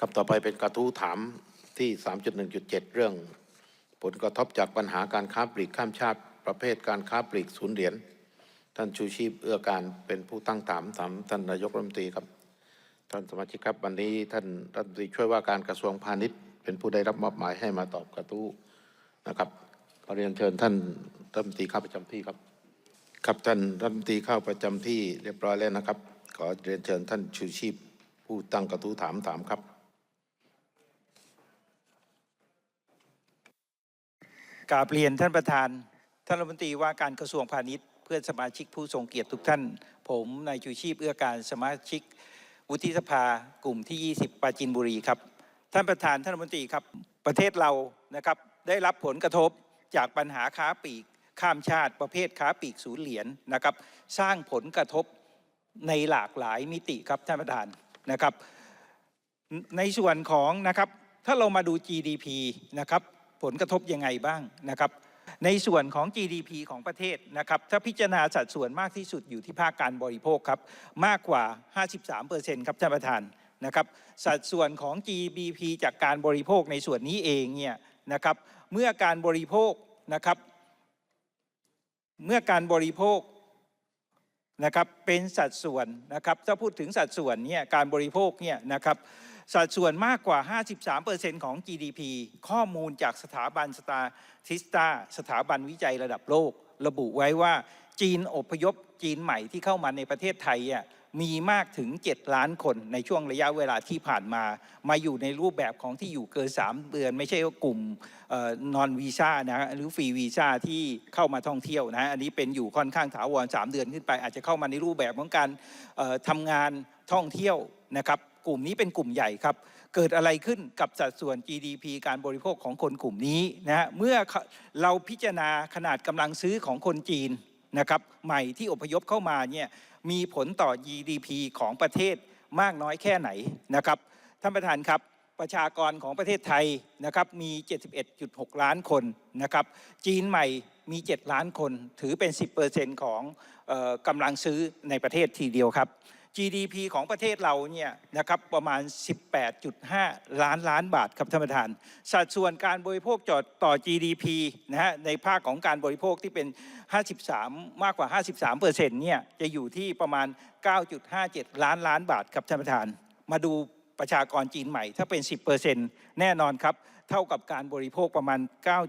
ครับต่อไปเป็นกระทู้ถามที่ 3.1.7 เรื่อง ผลกระทบจากปัญหาการค้าปลีกข้ามชาติ ประเภทการค้าปลีกศูนย์เหรียญท่านชูชีพเอื้อการเป็นผู้ตั้งถามถามท่านนายกรัฐมนตรีครับท่านสมาชิกครับวันนี้ท่านรัฐมนตรีช่วยว่าการกระทรวงพาณิชย์ เป็นผู้ได้รับมอบหมายให้มาตอบกระทู้นะครับขอเรียนเชิญท่านรัฐมนตรีเข้าประจำที่ครับ ครับท่านรัฐมนตรีเข้าประจำที่เรียบร้อยแล้วนะครับ ขอเรียนเชิญท่านชูชีพ ผู้ตั้งกระทู้ถามถามครับ กราบเรียนท่านประธาน ท่านรัฐมนตรีว่าการกระทรวงพาณิชย์ เพื่อนสมาชิกผู้ทรงเกียรติทุกท่าน ผมนายชูชีพเอื้อการสมาชิก วุฒิสภากลุ่มที่ 20ปราจินบุรีครับ ท่านประธานท่านรัฐมนตรีครับ ประเทศเรานะครับได้รับผลกระทบจากปัญหาค้าปลีกข้ามชาติประเภทค้าปลีกศูนย์เหรียญนะครับ สร้างผลกระทบในหลากหลายมิติครับท่านประธานนะครับ ในส่วนของนะครับถ้าเรามาดู GDP นะครับ ผลกระทบยังไงบ้างนะครับ ในส่วนของ GDP ของประเทศนะครับ ถ้าพิจารณาสัดส่วนมากที่สุดอยู่ที่ภาคการบริโภคครับ มากกว่า 53%ครับท่านประธานนะครับสัดส่วนของ GDP จากการบริโภคในส่วนนี้เองเนี่ยนะครับเมื่อการบริโภคนะครับเมื่อการบริโภคนะครับเป็นสัดส่วนนะครับถ้าพูดถึงสัดส่วนเนี่ยการบริโภคเนี่ยนะครับ สัดส่วนมากกว่า 53%ของ GDP ข้อมูลจากสถาบันสตาทิสตาสถาบันวิจัยระดับโลก ระบุไว้ว่าจีนอพยพจีนใหม่ที่เข้ามาในประเทศไทยอะมีมากถึง 7 ล้านคนในช่วงระยะเวลาที่ผ่านมา มาอยู่ในรูปแบบของที่อยู่เกิน 3 เดือน ไม่ใช่ว่ากลุ่มนอนวีซ่านะหรือฟรีวีซ่าที่เข้ามาท่องเที่ยวนะอันนี้เป็นอยู่ค่อนข้างถาวร 3 เดือนขึ้นไป อาจจะเข้ามาในรูปแบบของการทำงานท่องเที่ยวนะครับ กลุ่มนี้เป็นกลุ่มใหญ่ครับ เกิดอะไรขึ้นกับสัดส่วน GDP การบริโภคของคนกลุ่มนี้นะฮะเมื่อเราพิจารณาขนาดกำลังซื้อของคนจีนนะครับใหม่ที่อพยพเข้ามาเนี่ยมีผลต่อ GDP ของประเทศมากน้อยแค่ไหนนะครับท่านประธานครับประชากรของประเทศไทยนะครับมี 71.6 ล้านคนนะครับจีนใหม่มี 7 ล้านคน ถือเป็น 10%ของเออกำลังซื้อในประเทศทีเดียวครับ GDP ของประเทศเราเนี่ยนะครับประมาณ 18.5 ล้านล้านบาทครับท่านประธาน สัดส่วนการบริโภคจอดต่อ GDP นะฮะในภาคของการบริโภคที่เป็น 53 มากกว่า 53เปอร์เซ็นต์เนี่ยจะอยู่ที่ประมาณ 9.57 ล้านล้านบาทครับท่านประธาน มาดูประชากรจีนใหม่ถ้าเป็น 10เปอร์เซ็นต์แน่นอนครับ เท่ากับการบริโภคประมาณ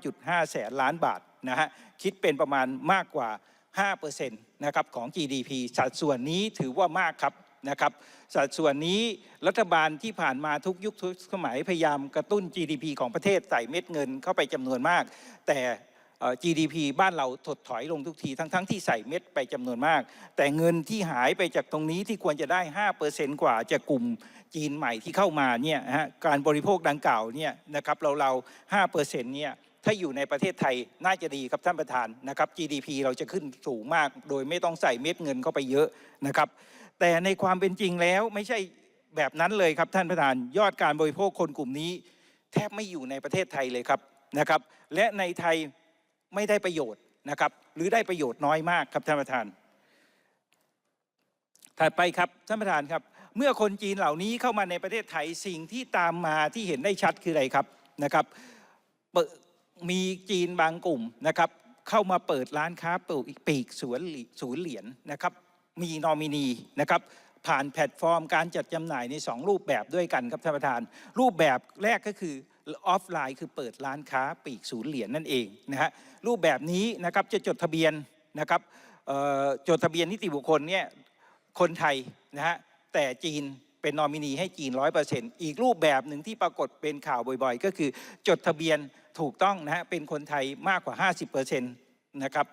9.5 แสนล้านบาทนะฮะคิดเป็นประมาณมากกว่า 5%นะครับของ GDP สัดส่วนนี้ถือว่ามากครับนะครับสัดส่วนนี้รัฐบาลที่ผ่านมาทุกยุคทุกสมัยพยายามกระตุ้น GDP ของประเทศใส่เม็ดเงินเข้าไปจำนวนมาก แต่ GDP บ้านเราถดถอยลงทุกทีทั้งๆทที่ใส่เม็ดไปจำนวนมาก แต่เงินที่หายไปจากตรงนี้ที่ควรจะได้ 5%กว่าจากกลุ่มจีนใหม่ที่เข้ามาเนี่ยฮะการบริโภคดังกล่าวเนี่ยนะครับเราเรา5%เนี่ย ถ้าอยู่ในประเทศไทยน่าจะดีครับท่านประธานนะครับ GDP เราจะขึ้นสูงมาก โดยไม่ต้องใส่เม็ดเงินเข้าไปเยอะนะครับ แต่ในความเป็นจริงแล้วไม่ใช่แบบนั้นเลยครับท่านประธานยอดการบริโภคคนกลุ่มนี้ แทบไม่อยู่ในประเทศไทยเลยครับนะครับ และในไทยไม่ได้ประโยชน์นะครับ หรือได้ประโยชน์น้อยมากครับท่านประธาน ถัดไปครับท่านประธานครับ เมื่อคนจีนเหล่านี้เข้ามาในประเทศไทยสิ่งที่ตามมาที่เห็นได้ชัดคืออะไรครับนะครับเปิด มีจีนบางกลุ่มนะครับเข้ามาเปิดร้านค้าปลีกปีกสวนศูนย์เหรียญนะครับมีนอมินีนะครับผ่านแพลตฟอร์มการจัดจำหน่ายใน 2 รูปแบบด้วยกันครับท่านประธาน รูปแบบแรกก็คือออฟไลน์คือเปิดร้านค้าปีกศูนย์เหรียญนั่นเองนะฮะรูปแบบนี้นะครับจะจดทะเบียนนะครับจดทะเบียนนิติบุคคลเนี่ยคนไทยนะฮะแต่จีน เป็นนอมินีให้จีนร้อยเปอร์เซ็นต์อีกรูปแบบหนึ่งที่ปรากฏเป็นข่าวบ่อยๆ ก็คือจดทะเบียนถูกต้องนะฮะเป็นคนไทยมากกว่า 50%นะครับ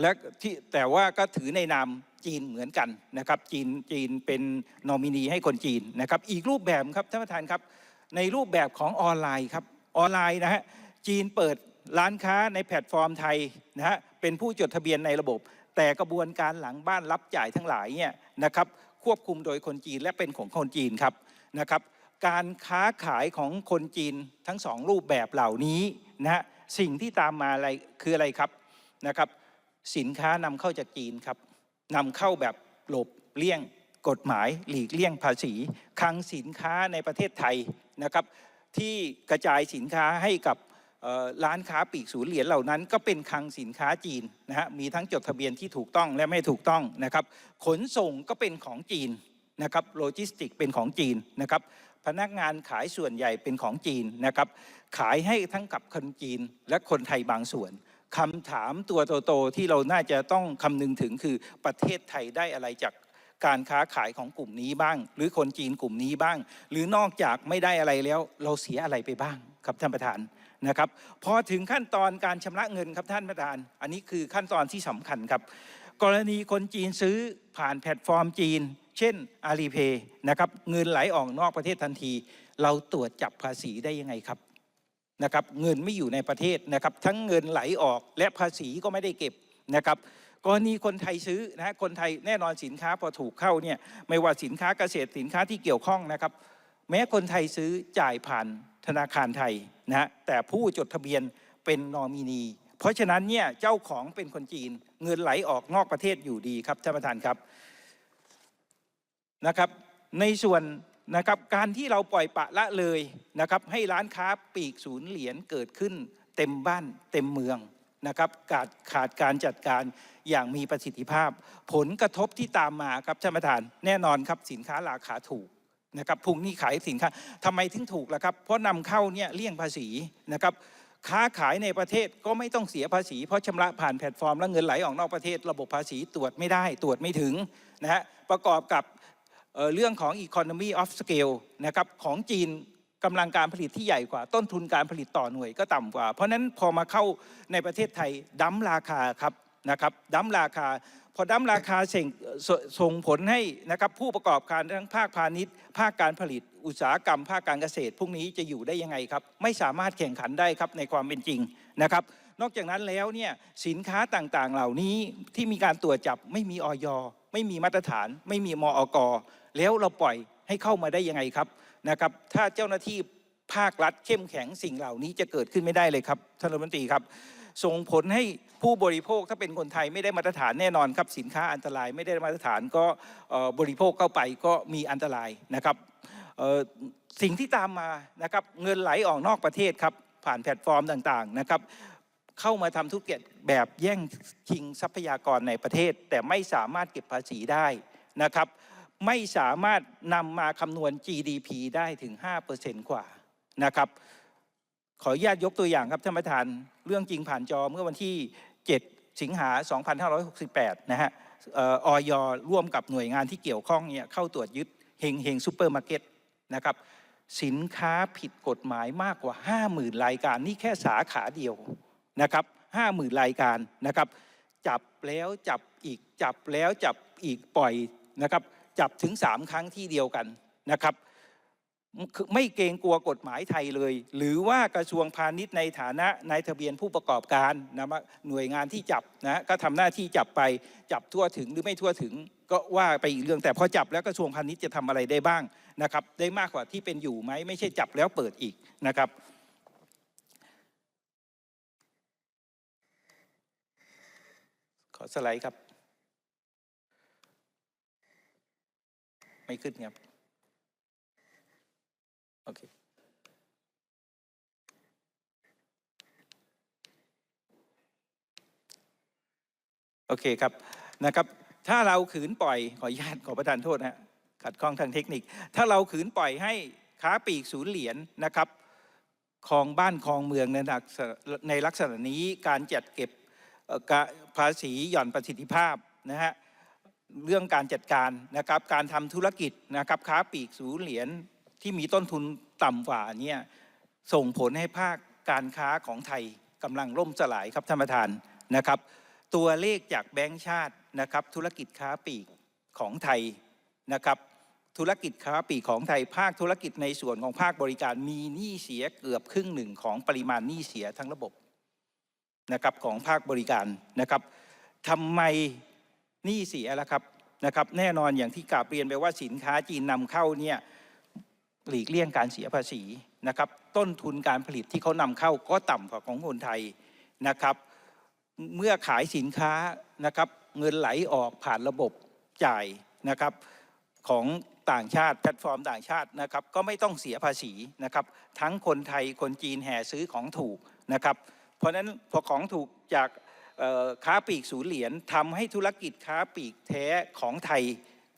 และที่แต่ว่าก็ถือในนามจีนเหมือนกันนะครับจีนจีนเป็นนอมินีให้คนจีนนะครับอีกรูปแบบครับท่านประธานครับ ในรูปแบบของออนไลน์ครับออนไลน์นะฮะจีนเปิดร้านค้าในแพลตฟอร์มไทยนะฮะเป็นผู้จดทะเบียนในระบบ แต่กระบวนการหลังบ้านรับจ่ายทั้งหลายเนี่ยนะครับ ควบคุมโดยคนจีนและเป็นของคนจีนครับนะครับการค้าขายของคนจีนทั้งสองรูปแบบเหล่านี้นะฮะสิ่งที่ตามมาอะไรคืออะไรครับนะครับ สินค้านำเข้าจากจีนครับนำเข้าแบบหลบเลี่ยงกฎหมายหลีกเลี่ยงภาษีคลังสินค้าในประเทศไทยนะครับ ที่กระจายสินค้าให้กับ ร้านค้าปีกศูนย์เหรียญเหล่านั้น ก็เป็นคลังสินค้าจีนนะฮะมีทั้งจดทะเบียนที่ถูกต้องและไม่ถูกต้องนะครับ ขนส่งก็เป็นของจีนนะครับโลจิสติกเป็นของจีนนะครับพนักงานขายส่วนใหญ่เป็นของจีนนะครับ ขายให้ทั้งกับคนจีนและคนไทยบางส่วนคำถามตัวโตๆที่เราน่าจะต้องคำนึงถึงคือประเทศไทยได้อะไรจากการค้าขายของกลุ่มนี้บ้าง หรือคนจีนกลุ่มนี้บ้าง หรือนอกจากไม่ได้อะไรแล้ว เราเสียอะไรไปบ้างครับท่านประธาน นะครับพอถึงขั้นตอนการชำระเงินครับท่านประธาน อันนี้คือขั้นตอนที่สำคัญครับ กรณีคนจีนซื้อผ่านแพลตฟอร์มจีน เช่นอาลีเพย์นะครับเงินไหลออกนอกประเทศทันที เราตรวจจับภาษีได้ยังไงครับนะครับเงินไม่อยู่ในประเทศนะครับทั้งเงินไหลออกและภาษีก็ไม่ได้เก็บนะครับกรณีคนไทยซื้อนะฮะคนไทยแน่นอนสินค้าพอถูกเข้าเนี่ยไม่ว่าสินค้าเกษตรสินค้าที่เกี่ยวข้องนะครับ แม้คนไทยซื้อจ่ายผ่าน ธนาคารไทยนะฮะแต่ผู้จดทะเบียนเป็นนอมินี เพราะฉะนั้นเนี่ยเจ้าของเป็นคนจีนเงินไหลออกนอกประเทศอยู่ดีครับท่านประธานครับนะครับ ในส่วนนะครับการที่เราปล่อยปละละเลยนะครับให้ร้านค้าปีกศูนย์เหรียญเกิดขึ้น เต็มบ้านเต็มเมืองนะครับขาดขาดการจัดการอย่างมีประสิทธิภาพ ผลกระทบที่ตามมาครับท่านประธานแน่นอนครับสินค้าราคาถูก นะครับพุงนี้ขายสินค้าทำไมถึงถูกล่ะครับ เพราะนำเข้าเนี่ยเลี่ยงภาษีนะครับค้าขายในประเทศก็ไม่ต้องเสียภาษี เพราะชำระผ่านแพลตฟอร์มแล้วเงินไหลออกนอกประเทศ ระบบภาษีตรวจไม่ได้ตรวจไม่ถึงนะฮะประกอบกับเเรื่องของ economy of scale นะครับของจีนกำลังการผลิตที่ใหญ่กว่าต้นทุนการผลิตต่อหน่วยก็ต่ำกว่า เพราะฉะนั้นพอมาเข้าในประเทศไทยดั้มราคาครับนะครับดั้มราคา พอดั้มราคาเส่งสส่งผลให้นะครับผู้ประกอบการทั้งภาคพาณิชย์ ภาคการผลิต อุตสาหกรรม ภาคการเกษตร พวกนี้จะอยู่ได้ยังไงครับ ไม่สามารถแข่งขันได้ครับในความเป็นจริงนะครับ นอกจากนั้นแล้วเนี่ยสินค้าต่างๆ เหล่านี้ที่มีการตรวจจับไม่มีออยไม่มีมาตรฐาน ไม่มีมอกแล้วเราปล่อยให้เข้ามาได้ยังไงครับนะครับ ถ้าเจ้าหน้าที่ภาครัฐเข้มแข็งสิ่งเหล่านี้จะเกิดขึ้นไม่ได้เลยครับท่านรัฐมนตรีครับ ส่งผลให้ผู้บริโภคถ้าเป็นคนไทยไม่ได้มาตรฐานแน่นอนครับสินค้าอันตรายไม่ได้มาตรฐานก็บริโภคเข้าไปก็มีอันตรายนะครับสิ่งที่ตามมานะครับเงินไหลออกนอกประเทศครับผ่านแพลตฟอร์มต่างๆนะครับเข้ามาทำธุรกิจแบบแย่งชิงทรัพยากรในประเทศ แต่ไม่สามารถเก็บภาษีได้นะครับไม่สามารถนำมาคำนวณ GDP ได้ถึง 5%กว่านะครับ ขออนุญาตยกตัวอย่างครับท่านประธานเรื่องจริงผ่านจอเมื่อวันที่ 7 สิงหา 2568 นะฮะออยร่วมกับหน่วยงานที่เกี่ยวข้องเนี่ยเข้าตรวจยึดเฮงเฮงซูเปอร์มาร์เก็ตนะครับสินค้าผิดกฎหมายมากกว่า 50,000 รายการนี่แค่สาขาเดียวนะครับ50,000 รายการนะครับ จับแล้วจับอีกจับแล้วจับอีกปล่อยนะครับ จับถึง 3 ครั้งที่เดียวกันนะครับ ไม่เกรงกลัวกฎหมายไทยเลย หรือว่ากระทรวงพาณิชย์ในฐานะนายทะเบียนผู้ประกอบการนะว่าหน่วยงานที่จับนะก็ทำหน้าที่จับไปจับทั่วถึงหรือไม่ทั่วถึง ก็ว่าไปอีกเรื่องแต่พอจับแล้วกระทรวงพาณิชย์จะทำอะไรได้บ้างนะครับได้มากกว่าที่เป็นอยู่ไหมไม่ใช่จับแล้วเปิดอีกนะครับขอสไลด์ครับ ไม่ขึ้นครับ โอเคโอเคครับนะครับ ถ้าเราขืนปล่อยขออนุญาตขอประทานโทษนะฮะขัดข้องทางเทคนิค ถ้าเราขืนปล่อยให้ค้าปลีกศูนย์เหรียญนะครับคลองบ้านคลองเมืองในลักษณะในลักษณะนี้การจัดเก็บภาษีหย่อนประสิทธิภาพนะฮะเรื่องการจัดการนะครับการทำธุรกิจนะครับค้าปลีกศูนย์เหรียญ ที่มีต้นทุนต่ำกว่าเนี่ยส่งผลให้ภาคการค้าของไทยกำลังล่มสลายครับท่านประธานนะครับ ตัวเลขจากแบงก์ชาตินะครับธุรกิจค้าปลีกของไทยนะครับธุรกิจค้าปลีกของไทยภาคธุรกิจในส่วนของภาคบริการมีหนี้เสียเกือบครึ่งหนึ่งของปริมาณหนี้เสียทั้งระบบนะครับของภาคบริการนะครับทำไมหนี้เสียแล้วครับนะครับแน่นอนอย่างที่กาบเรียนไปว่าสินค้าจีนนำเข้าเนี่ย หลีกเลี่ยงการเสียภาษีนะครับ ต้นทุนการผลิตที่เขานำเข้าก็ต่ำกว่าของคนไทยนะครับ เมื่อขายสินค้านะครับ เงินไหลออกผ่านระบบจ่ายนะครับของต่างชาติแพลตฟอร์มต่างชาตินะครับก็ไม่ต้องเสียภาษีนะครับ ทั้งคนไทยคนจีนแห่ซื้อของถูกนะครับ เพราะฉะนั้นพอของถูกจากค้าปลีกศูนย์เหรียญทำให้ธุรกิจค้าปลีกแท้ของไทย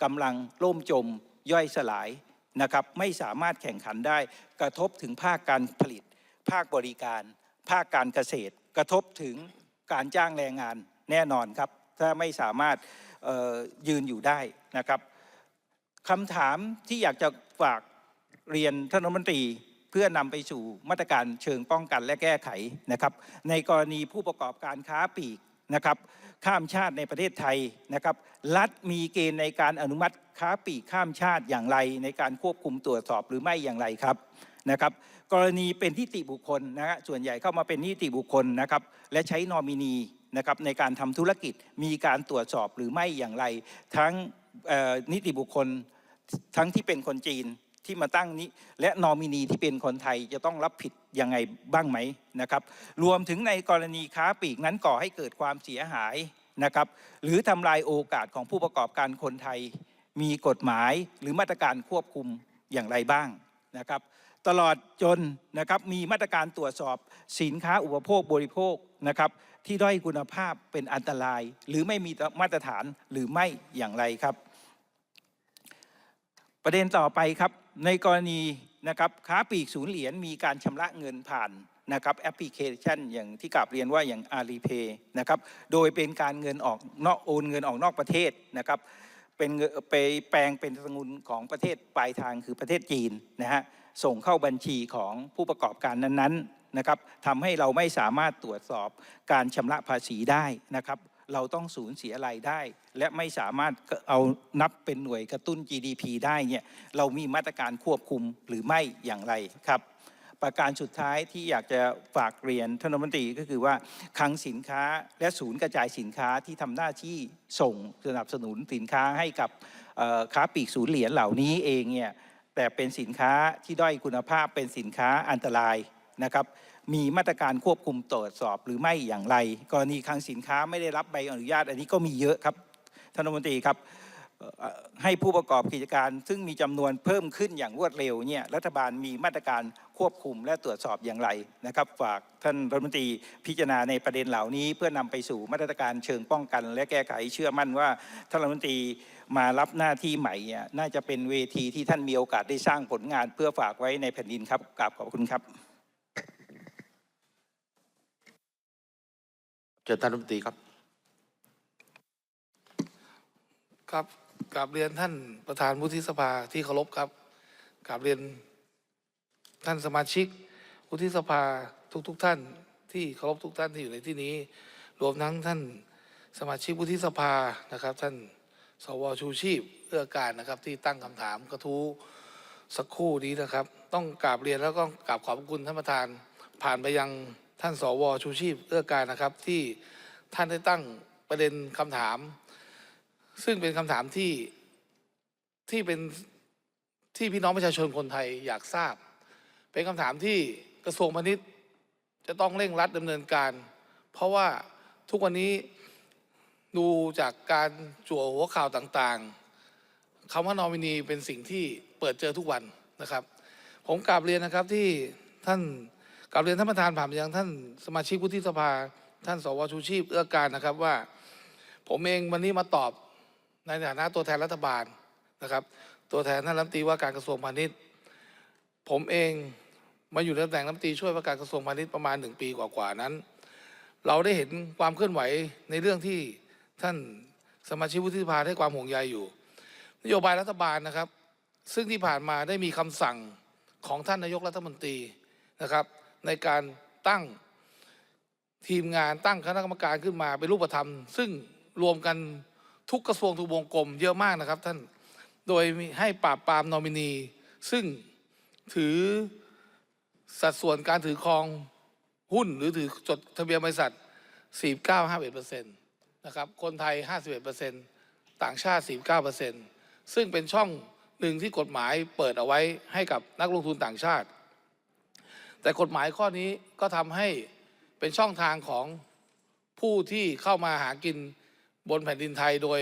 กำลังล่มจมย่อยสลาย นะครับไม่สามารถแข่งขันได้กระทบถึงภาคการผลิต ภาคบริการ ภาคการเกษตร กระทบถึงการจ้างแรงงานแน่นอนครับ ถ้าไม่สามารถยืนอยู่ได้นะครับคำถามที่อยากจะฝากเรียนท่านรัฐมนตรีเพื่อนำไปสู่มาตรการเชิงป้องกันและแก้ไขนะครับ ในกรณีผู้ประกอบการค้าปลีกนะครับ ข้ามชาติในประเทศไทยนะครับรัฐมีเกณฑ์ในการอนุมัติค้าปลีกข้ามชาติอย่างไร ในการควบคุมตรวจสอบหรือไม่อย่างไรครับนะครับ กรณีเป็นนิติบุคคลนะฮะส่วนใหญ่เข้ามาเป็นนิติบุคคลนะครับและใช้นอมินีนะครับในการทำธุรกิจมีการตรวจสอบหรือไม่อย่างไร ทั้งนิติบุคคลทั้งที่เป็นคนจีน ที่มาตั้งนี้ และนอมินีที่เป็นคนไทยจะต้องรับผิดยังไงบ้างไหมนะครับ รวมถึงในกรณีค้าปลีกนั้นก่อให้เกิดความเสียหายนะครับ หรือทำลายโอกาสของผู้ประกอบการคนไทย มีกฎหมายหรือมาตรการควบคุมอย่างไรบ้างนะครับ ตลอดจนนะครับมีมาตรการตรวจสอบสินค้าอุปโภคบริโภคนะครับที่ด้อยคุณภาพเป็นอันตราย หรือไม่มีมาตรฐานหรือไม่อย่างไรครับ ประเด็นต่อไปครับ ในกรณีนะครับค้าปลีกศูนย์เหรียญมีการชำระเงินผ่านนะครับแอปพลิเคชันอย่างที่กลับเรียนว่าอย่าง Alipay นะครับโดยเป็นการเงินออกนอกโอนเงินออกนอกประเทศนะครับเป็นเงินไปแปลงเป็นสกุลของประเทศปลายทางคือประเทศจีนนะฮะส่งเข้าบัญชีของผู้ประกอบการนั้นๆนะครับทำให้เราไม่สามารถตรวจสอบการชำระภาษีได้นะครับ เราต้องสูญเสียรายได้ และไม่สามารถเอานับเป็นหน่วยกระตุ้น GDP ได้เนี่ยเรามีมาตรการควบคุมหรือไม่อย่างไรครับ ประการสุดท้ายที่อยากจะฝากเรียนท่านรัฐมนตรีก็คือว่าคลังสินค้าและศูนย์กระจายสินค้าที่ทำหน้าที่ส่งสนับสนุนสินค้าให้กับค้าปลีกศูนย์เหรียญเหล่านี้เองเนี่ยแต่เป็นสินค้าที่ด้อยคุณภาพเป็นสินค้าอันตรายนะครับ มีมาตรการควบคุมตรวจสอบหรือไม่อย่างไร กรณีคลังสินค้าไม่ได้รับใบอนุญาต อันนี้ก็มีเยอะครับท่านรัฐมนตรีครับให้ผู้ประกอบกิจการ ซึ่งมีจำนวนเพิ่มขึ้นอย่างรวดเร็วเนี่ยรัฐบาลมีมาตรการควบคุมและตรวจสอบอย่างไรนะครับ ฝากท่านรัฐมนตรีพิจารณาในประเด็นเหล่านี้ เพื่อนำไปสู่มาตรการเชิงป้องกัน และแก้ไขเชื่อมั่นว่าท่านรัฐมนตรีมารับหน้าที่ใหม่เนี่ยน่าจะเป็นเวทีที่ท่านมีโอกาสได้สร้างผลงานเพื่อฝากไว้ในแผ่นดินครับกราบขอบคุณครับ เชิญท่านรัฐมนตรีครับ ครับกราบเรียนท่านประธานวุฒิสภาที่เคารพครับกราบเรียนท่านสมาชิกวุฒิสภาทุกๆทท่านที่เคารพทุกท่านที่อยู่ในที่นี้ รวมทั้งท่านสมาชิกวุฒิสภานะครับ ท่านสวชูชีพเอื้อการนะครับ ที่ตั้งคำถามกระทู้สักครู่นี้นะครับ ต้องกราบเรียนแล้วก็กราบขอบคุณท่านประธานผ่านไปยัง ท่านสวชูชีพเอื้อการนะครับ ที่ท่านได้ตั้งประเด็นคำถาม ซึ่งเป็นคำถามที่ที่เป็นที่พี่น้องประชาชนคนไทยอยากทราบ เป็นคำถามที่กระทรวงพาณิชย์จะต้องเร่งรัดดำเนินการ เพราะว่าทุกวันนี้ดูจากการจั่วหัวข่าวต่างๆคำว่านอมินีเป็นสิ่งที่เปิดเจอทุกวันนะครับ ผมกราบเรียนนะครับที่ท่าน กราบเรียนท่านประธานผ่านไปยังท่านสมาชิกวุฒิสภา ท่านสวชูชีพเอื้อการนะครับว่า ผมเองวันนี้มาตอบในฐานะตัวแทนรัฐบาลนะครับ ตัวแทนท่านรัฐมนตรีว่าการกระทรวงพาณิชย์ ผมเองมาอยู่ในตำแหน่งรัฐมนตรีช่วยว่าการกระทรวงพาณิชย์ประมาณหนึ่งปีกว่าๆนั้น เราได้เห็นความเคลื่อนไหวในเรื่องที่ท่านสมาชิกวุฒิสภาให้ความห่วงใยอยู่ นโยบายรัฐบาลนะครับ ซึ่งที่ผ่านมาได้มีคำสั่งของท่านนายกรัฐมนตรีนะครับ ในการตั้งทีมงานตั้งคณะกรรมการขึ้นมาเป็นรูปธรรม ซึ่งรวมกันทุกกระทรวงทุกวงกลมเยอะมากนะครับท่านโดยให้ปราบปรามนอมินี ซึ่งถือสัดส่วนการถือครองหุ้นหรือถือจดทะเบียนบริษัท 49-51%นะครับคนไทย 51%ต่างชาติ 49%ซึ่งเป็นช่องหนึ่งที่กฎหมายเปิดเอาไว้ให้กับนักลงทุนต่างชาติ แต่กฎหมายข้อนี้ก็ทำให้เป็นช่องทางของผู้ที่เข้ามาหากินบนแผ่นดินไทยโดย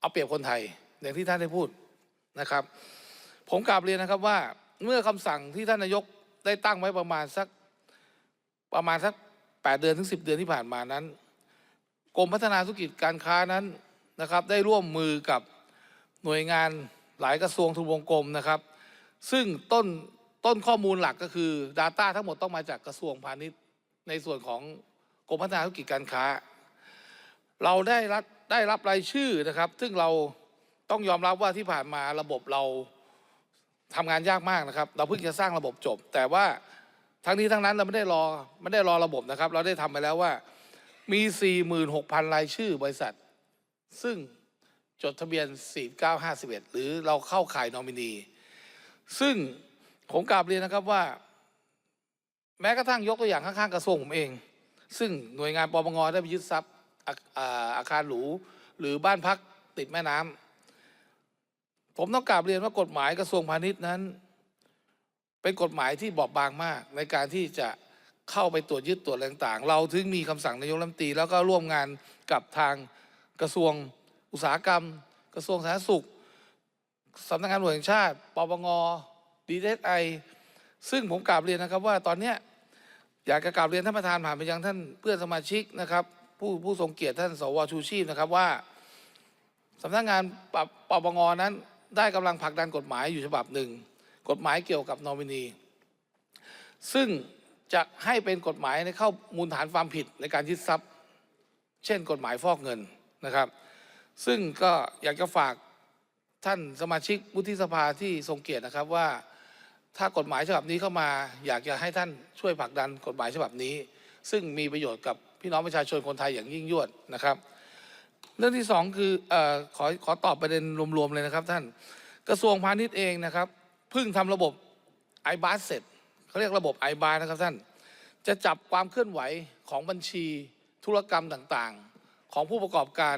เอาเปรียบคนไทย อย่างที่ท่านได้พูดนะครับ ผมกราบเรียนนะครับว่าเมื่อคำสั่งที่ท่านนายกได้ตั้งไว้ประมาณสักประมาณสักแปดเดือนถึงสิบเดือนที่ผ่านมานั้นกรมพัฒนาธุรกิจการค้านั้นนะครับ ได้ร่วมมือกับหน่วยงานหลายกระทรวงทบวงกรมนะครับ ซึ่งต้น ต้นข้อมูลหลักก็คือ Data ทั้งหมดต้องมาจากกระทรวงพาณิชย์ ในส่วนของกรมพัฒนาธุรกิจการค้า เราได้รับได้รับรายชื่อนะครับ ซึ่งเราต้องยอมรับว่าที่ผ่านมาระบบเราทำงานยากมากนะครับ เราเพิ่งจะสร้างระบบจบ แต่ว่าทั้งนี้ทั้งนั้นเราไม่ได้รอไม่ได้รอระบบนะครับ เราได้ทำไปแล้วว่ามี 46,000 รายชื่อบริษัท ซึ่งจดทะเบียน 4951 หรือเราเข้าข่ายนอมินี ซึ่ง ผมกราบเรียนนะครับว่า แม้กระทั่งยกตัวอย่างข้างๆกระทรวงผมเอง ซึ่งหน่วยงานปปงได้ไปยึดทรัพย์อาอาอาคารหรูหรือบ้านพักติดแม่น้ำผมต้องกราบเรียนว่ากฎหมายกระทรวงพาณิชย์นั้น เป็นกฎหมายที่บอบบางมาก ในการที่จะเข้าไปตรวจยึดตรวจอะไรต่างๆ เราถึงมีคำสั่งนายกรัฐมนตรีแล้วก็ร่วมงานกับทางกระทรวงอุตสาหกรรม กระทรวงสาธารณสุขสำนักงานตำรวจแห่งชาติปปง ดีเอสไอซึ่งผมกราบเรียนนะครับว่าตอนเนี้ยอยากจะกราบเรียนท่านประธานผ่านไปยังท่านเพื่อนสมาชิกนะครับ ผู้ผู้ทรงเกียรติท่านสวชูชีพนะครับว่าสำนักงานปปปปงนั้น ได้กำลังผลักดันกฎหมายอยู่ฉบับหนึ่ง กฎหมายเกี่ยวกับนอมินี ซึ่งจะให้เป็นกฎหมายในเข้ามูลฐานความผิดในการยึดทรัพย์ เช่น กฎหมายฟอกเงินนะครับ ซึ่งก็อยากจะฝากท่านสมาชิกวุฒิสภาที่ทรงเกียรตินะครับว่า ถ้ากฎหมายฉบับนี้เข้ามา อยากจะให้ท่านช่วยผลักดันกฎหมายฉบับนี้ ซึ่งมีประโยชน์กับพี่น้องประชาชนคนไทยอย่างยิ่งยวดนะครับ เรื่องที่สองคืออขอขอตอบประเด็นรวมๆเลยนะครับ ท่านกระทรวงพาณิชย์เองนะครับเพิ่งทำระบบไอบาสเสร็จเขาเรียกระบบไอบานะครับท่านจะจับความเคลื่อนไหวของบัญชีธุรกรรมต่างๆ ของผู้ประกอบการ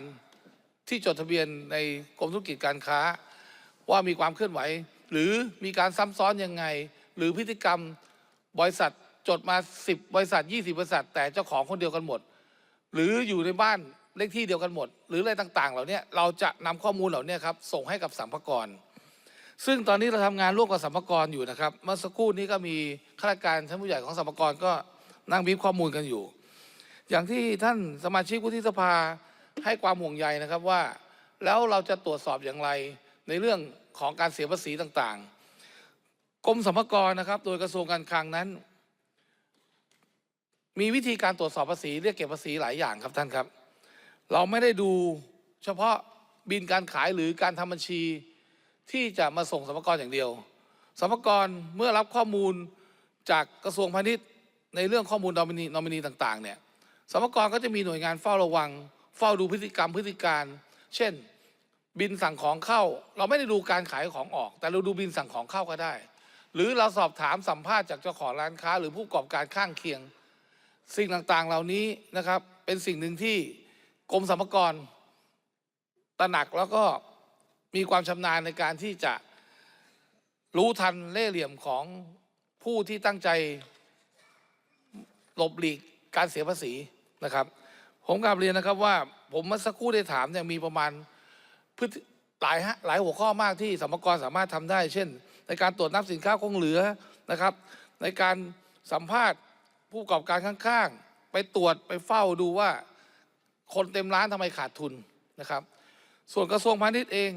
ที่จดทะเบียนในกรมธุรกิจการค้า ว่ามีความเคลื่อนไหว หรือมีการซ้ำซ้อนยังไง หรือพฤติกรรมบริษัทจดมา 10 บริษัท 20 บริษัท แต่เจ้าของคนเดียวกันหมด หรืออยู่ในบ้านเลขที่เดียวกันหมด หรืออะไรต่างๆ เหล่านี้เราจะนำข้อมูลเหล่านี้ครับส่งให้กับสัมภากระซึ่งตอนนี้เราทำงานร่วมกับสัมภากระอยู่นะครับ เมื่อสักครู่นี้ก็มีข้าราชการชั้นผู้ใหญ่ของสัมภากระก็นั่งบีบข้อมูลกันอยู่ อย่างที่ท่านสมาชิกวุฒิสภาให้ความห่วงใยนะครับว่า แล้วเราจะตรวจสอบอย่างไร ในเรื่องของการเสียภาษีต่างๆ กรมสรรพากรนะครับ โดยกระทรวงการคลังนั้น มีวิธีการตรวจสอบภาษีเรียกเก็บภาษีหลายอย่างครับท่านครับ เราไม่ได้ดูเฉพาะบินการขายหรือการทำบัญชีที่จะมาส่งสรรพากรอย่างเดียวสรรพากรเมื่อรับข้อมูลจากกระทรวงพาณิชย์ในเรื่องข้อมูลนอมินีนอมินีต่างๆเนี่ยสรรพากรก็จะมีหน่วยงานเฝ้าระวัง เฝ้าดูพฤติกรรมพฤติการ เช่น บินสั่งของเข้า เราไม่ได้ดูการขายของออก แต่เราดูบินสั่งของเข้าก็ได้ หรือเราสอบถามสัมภาษณ์จากเจ้าของร้านค้า หรือผู้ประกอบการข้างเคียง สิ่งต่างๆเหล่านี้นะครับ เป็นสิ่งหนึ่งที่กรมสรรพากรตระหนักแล้วก็มีความชำนาญในการที่จะรู้ทันเล่ห์เหลี่ยมของผู้ที่ตั้งใจหลบหลีกการเสียภาษีนะครับ ผมกลับเรียนนะครับว่าผมเมื่อสักครู่ได้ถามเนี่ยมีประมาณ หลายฮะหลายหัวข้อมากที่สมกรสามารถทำได้ เช่น ในการตรวจนับสินค้าคงเหลือนะครับ ในการสัมภาษณ์ผู้ประกอบการข้างๆ ไปตรวจไปเฝ้าดูว่าคนเต็มร้านทำไมขาดทุนนะครับ ส่วนกระทรวงพาณิชย์เอง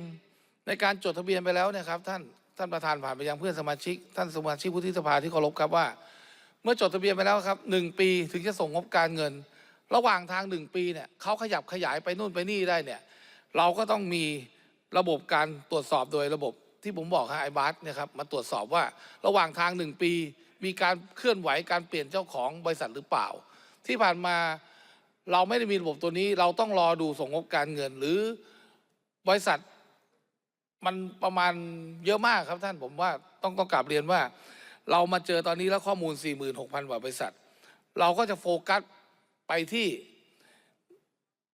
ในการจดทะเบียนไปแล้วเนะครับท่านท่านประธานผ่านไปยังเพื่อนสมาชิก ท่านสมาชิกวุฒิสภาที่เคารพครับว่า เมื่อจดทะเบียนไปแล้วครับหนึ่งปีถึงจะส่งงบการเงิน ระหว่างทางหนึ่งปีเนี่ยเขาขยับขยายไปนู่นไปนี่ได้เนี่ย เราก็ต้องมีระบบการตรวจสอบโดยระบบที่ผมบอกฮะไอบาสเนี่ยครับมาตรวจสอบว่าระหว่างทางหนึ่งปี มีการเคลื่อนไหวการเปลี่ยนเจ้าของบริษัทหรือเปล่า ที่ผ่านมาเราไม่ได้มีระบบตัวนี้ เราต้องรอดูส่งงบการเงินหรือบริษัทมันประมาณเยอะมากครับท่านผมว่าต้องต้องกลับเรียนว่า เรามาเจอตอนนี้แล้วข้อมูล 46,000กว่าบริษัท เราก็จะโฟกัสไปที่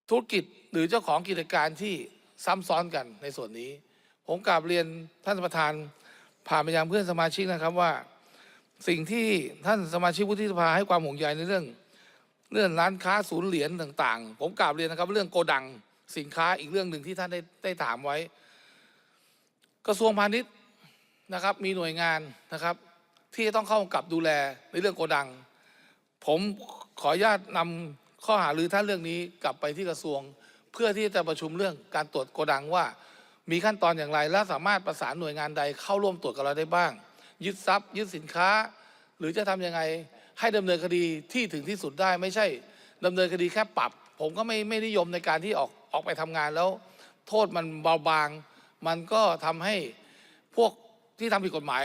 ธุรกิจหรือเจ้าของกิจการที่ซ้ำซ้อนกันในส่วนนี้ ผมกราบเรียนท่านประธานผ่านไปยังเพื่อนสมาชิกนะครับว่า สิ่งที่ท่านสมาชิกวุฒิสภาให้ความห่วงใยในเรื่อง เรื่องร้านค้าศูนย์เหรียญต่างๆ ผมกราบเรียนนะครับเรื่องโกดังสินค้าอีกเรื่องหนึ่งที่ท่านได้ได้ถามไว้ กระทรวงพาณิชย์นะครับ มีหน่วยงานนะครับ ที่จะต้องเข้ากำกับดูแลในเรื่องโกดัง ผมขออนุญาตนำ ข้อหารือท่านเรื่องนี้กลับไปที่กระทรวง เพื่อที่จะประชุมเรื่องการตรวจโกดังว่า มีขั้นตอนอย่างไรและสามารถประสานหน่วยงานใดเข้าร่วมตรวจกับเราได้บ้าง ยึดทรัพย์ ยึดสินค้า หรือจะทำยังไงให้ดำเนินคดีที่ถึงที่สุดได้ไม่ใช่ดำเนินคดีแค่ปรับ ผมก็ไม่ไม่นิยมในการที่ออกออกไปทำงานแล้ว โทษมันเบาบาง มันก็ทำให้พวกที่ทำผิดกฎหมาย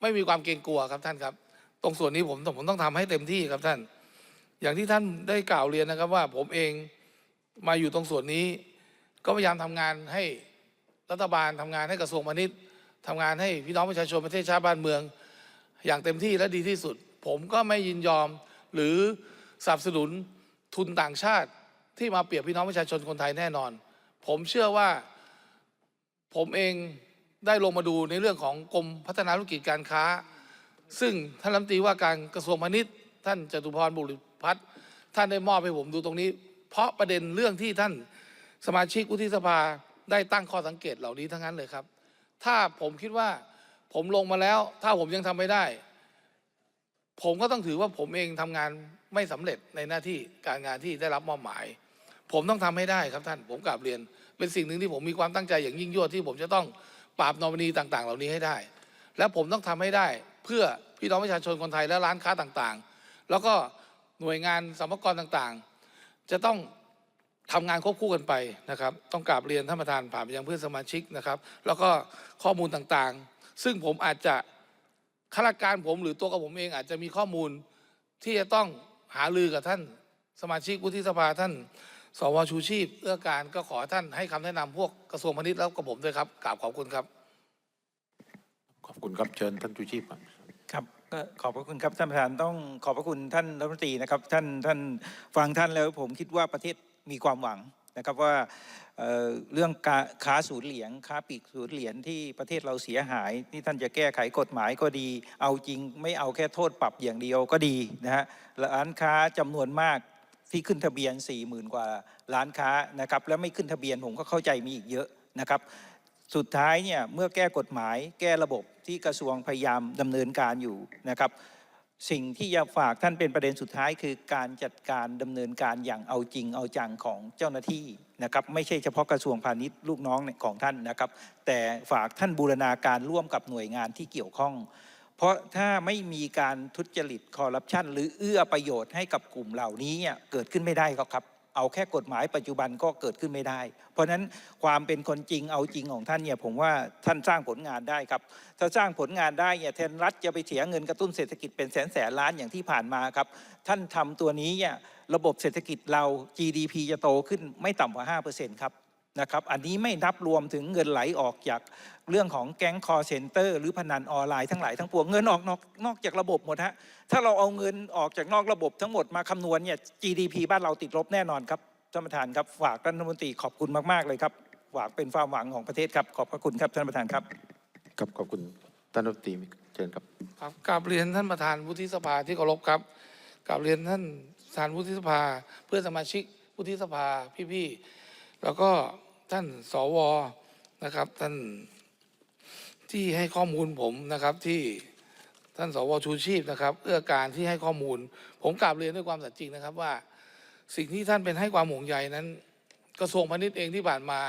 ไม่มีความเกรงกลัวครับท่านครับ ตรงส่วนนี้ผมผมต้องทำให้เต็มที่ครับท่าน อย่างที่ท่านได้กล่าวเรียนนะครับว่าผมเองมาอยู่ตรงส่วนนี้ ก็พยายามทำงานให้รัฐบาลทำงานให้กระทรวงพาณิชย์ทำงานให้พี่น้องประชาชนประเทศชาติบ้านเมือง อย่างเต็มที่และดีที่สุด ผมก็ไม่ยินยอมหรือสนับสนุนทุนต่างชาติที่มาเปรียบพี่น้องประชาชนคนไทยแน่นอน ผมเชื่อว่าผมเองได้ลงมาดูในเรื่องของกรมพัฒนาธุรกิจการค้า ซึ่งท่านรัฐมนตรีว่าการกระทรวงพาณิชย์ ท่านจตุพรบุริพัฒน์ท่านได้มอบให้ผมดูตรงนี้ เพราะประเด็นเรื่องที่ท่านสมาชิกวุฒิสภาได้ตั้งข้อสังเกตเหล่านี้ทั้งนั้นเลยครับ ถ้าผมคิดว่าผมลงมาแล้ว ถ้าผมยังทำไม่ได้ ผมก็ต้องถือว่าผมเองทำงานไม่สำเร็จในหน้าที่การงานที่ได้รับมอบหมาย ผมต้องทำให้ได้ครับท่าน ผมกราบเรียน เป็นสิ่งหนึ่งที่ผมมีความตั้งใจอย่างยิ่งยวดที่ผมจะต้องปราบนอมินีต่าง ๆ เหล่านี้ให้ได้ และผมต้องทำให้ได้ เพื่อพี่น้องประชาชนคนไทยและร้านค้าต่างๆ แล้วก็หน่วยงานสรรพากรต่างๆ จะต้องทำงานควบคู่กันไปนะครับ ต้องกราบเรียนท่านประธานผ่านไปยังเพื่อนสมาชิกนะครับ แล้วก็ข้อมูลต่างๆ ซึ่งผมอาจจะข้าราชการผมหรือตัวกับผมเองอาจจะมีข้อมูลที่จะต้องหารือกับท่านสมาชิกวุฒิสภาท่านสวชูชีพเอื้อการก็ขอท่านให้คำแนะนำพวกกระทรวงพาณิชย์แล้วกับผมด้วยครับกราบขอบคุณครับ ขอบคุณครับเชิญท่านชูชีพครับ ก็ขอบพระคุณครับท่านประธานต้องขอบพระคุณท่านรัฐมนตรีนะครับท่านท่านฟังท่านแล้วผมคิดว่าประเทศมีความหวังนะครับว่าเเรื่องกาค้าศูนย์เหรียญค้าปีกศูนย์เหรียญที่ประเทศเราเสียหาย ที่ท่านจะแก้ไขกฎหมายก็ดี เอาจริงไม่เอาแค่โทษปรับอย่างเดียวก็ดีนะฮะร้านค้าจำนวนมากที่ขึ้นทะเบียน4 0,000กว่าร้านค้านะครับแล้วไม่ขึ้นทะเบียนผมก็เข้าใจมีอีกเยอะนะครับ สุดท้ายเนี่ยเมื่อแก้กฎหมายแก้ระบบที่กระทรวงพยายามดำเนินการอยู่นะครับ สิ่งที่อยากฝากท่านเป็นประเด็นสุดท้าย คือการจัดการดำเนินการอย่างเอาจริงเอาจังของเจ้าหน้าที่นะครับไม่ใช่เฉพาะกระทรวงพาณิชย์ลูกน้องของท่านนะครับ แต่ฝากท่านบูรณาการร่วมกับหน่วยงานที่เกี่ยวข้อง เพราะถ้าไม่มีการทุจริตคอร์รัปชันหรือเอื้อประโยชน์ให้กับกลุ่มเหล่านี้เกิดขึ้นไม่ได้ครับ เอาแค่กฎหมายปัจจุบันก็เกิดขึ้นไม่ได้ เพราะฉะนั้นความเป็นคนจริงเอาจริงของท่านเนี่ยผมว่าท่านสร้างผลงานได้ครับ ถ้าสร้างผลงานได้เนี่ยแทนรัฐจะไปเสียเงินกระตุ้นเศรษฐกิจเป็นแสนแสนล้านอย่างที่ผ่านมาครับ ท่านทำตัวนี้เนี่ยระบบเศรษฐกิจเรา GDP จะโตขึ้นไม่ต่ำกว่า5%ครับ นะครับอันนี้ไม่นับรวมถึงเงินไหลออกจากเรื่องของแก๊งคอร์เซนเตอร์หรือพนันออนไลน์ทั้งหลายทั้งปวงเงินออกนอกนอกจากระบบหมดฮะถ้าเราเอาเงินออกจากนอกระบบทั้งหมดมาคำนวณเนี่ย GDP บ้านเราติดลบแน่นอนครับท่านประธานครับฝากท่านรัฐมนตรีขอบคุณมากๆเลยครับฝากเป็นความหวังของประเทศครับขอบพระคุณครับท่านประธานครับครับขอบคุณท่านรัฐมนตรีเชิญครับครับกราบเรียนท่านประธานวุฒิสภาที่เคารพครับกราบเรียนท่านประธานวุฒิสภา เพื่อนสมาชิกวุฒิสภาพี่ๆ แล้วก็ท่านสวนะครับ ท่านที่ให้ข้อมูลผมนะครับที่ท่านสวชูชีพนะครับเอื้อการที่ให้ข้อมูล ผมกราบเรียนด้วยความสัตย์จริงนะครับว่า สิ่งที่ท่านเป็นให้ความห่วงใยนั้น กระทรวงพาณิชย์เองที่ผ่านมา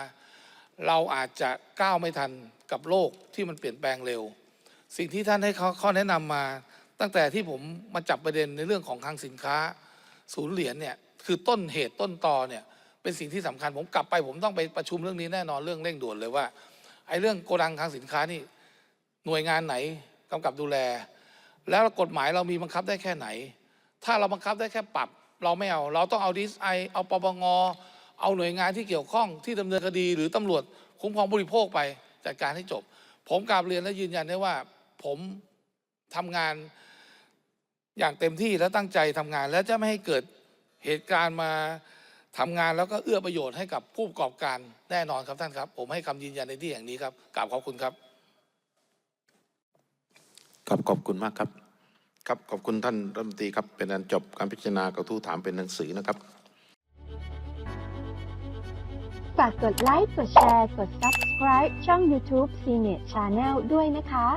เราอาจจะก้าวไม่ทันกับโลกที่มันเปลี่ยนแปลงเร็ว สิ่งที่ท่านให้ข้อแนะนำมา ตั้งแต่ที่ผมมาจับประเด็นในเรื่องของคลังสินค้า ศูนย์เหรียญเนี่ยคือต้นเหตุต้นตอเนี่ย เป็นสิ่งที่สำคัญผมกลับไป ผมต้องไปประชุมเรื่องนี้แน่นอนเรื่องเร่งด่วนเลยว่าไอ้เรื่องโกดังคลังสินค้านี่หน่วยงานไหนกำกับดูแล แล้วกฎหมายเรามีบังคับได้แค่ไหน ถ้าเราบังคับได้แค่ปรับ เราไม่เอา เราต้องเอาดีไอเอาปปงเอาหน่วยงานที่เกี่ยวข้องที่ดำเนินคดีหรือตำรวจคุ้มครองบริโภคไปจัดการให้จบ ผมกราบเรียนและยืนยันได้ว่า ผมทำงานอย่างเต็มที่และตั้งใจทำงาน และจะไม่ให้เกิดเหตุการณ์มา ทำงานแล้วก็เอื้อประโยชน์ให้กับผู้ประกอบการแน่นอนครับท่านครับ ผมให้คำยืนยันในที่อย่างนี้ครับกราบขอบคุณครับครับขอบคุณมากครับ ครับขอบคุณท่านรัฐมนตรีครับเป็นอันจบการพิจารณากระทู้ถามเป็นหนังสือนะครับสากกดไลค์กดแชร์ กด Subscribe ช่อง YouTube CNET Channel ด้วยนะคะ